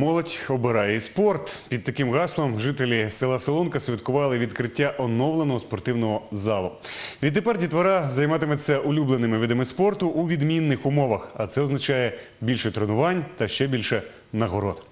Молодь обирає спорт. Під таким гаслом жителі села Солонка святкували відкриття оновленого спортивного залу. Відтепер дітвора займатиметься улюбленими видами спорту у відмінних умовах, а це означає більше тренувань та ще більше нагород.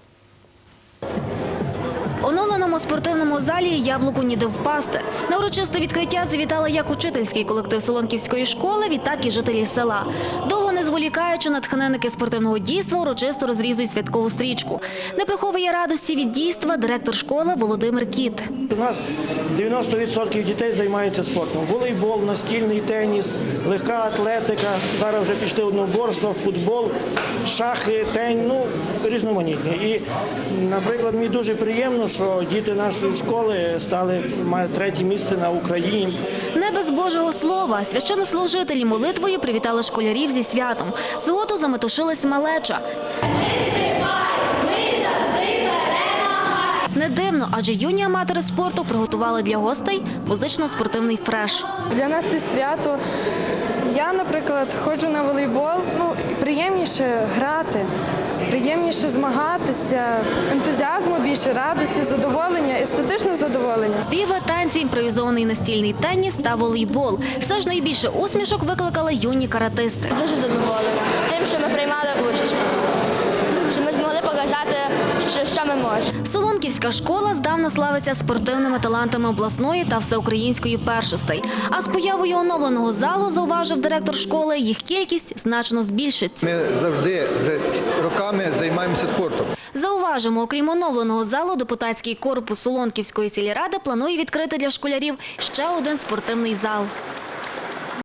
В оновленому спортивному залі яблуку ніде впасти. На урочисте відкриття завітали як учительський колектив Солонківської школи, відтак і жителі села. Довго не зволікаючи, натхненники спортивного дійства урочисто розрізують святкову стрічку. Не приховує радості від дійства директор школи Володимир Кіт. У нас 90% дітей займаються спортом. Волейбол, настільний теніс, легка атлетика. Зараз вже пішли одноборства, футбол, шахи, тень, ну різноманітні. І, наприклад, мені дуже приємно, що діти нашої школи стали мають третє місце на Україні. Не без Божого слова. Священнослужителі молитвою привітали школярів зі святом. Згоду заметушилась малеча. Не дивно, адже юні аматори спорту приготували для гостей музично-спортивний фреш. Для нас це свято. Я, наприклад, ходжу на волейбол. Ну, приємніше грати, приємніше змагатися, ентузіазму більше, радості, задоволення, естетичне задоволення. Співи, танці, імпровізований настільний теніс та волейбол. Все ж найбільше усмішок викликали юні каратисти. Дуже задоволена тим, що ми приймали участь, що ми змогли показати, що, що ми можемо. Солонківська школа здавна славиться спортивними талантами обласної та всеукраїнської першостей. А з появою оновленого залу, зауважив директор школи, їх кількість значно збільшиться. Ми завжди вже роками. Зауважимо, окрім оновленого залу, депутатський корпус Солонківської сільради планує відкрити для школярів ще один спортивний зал.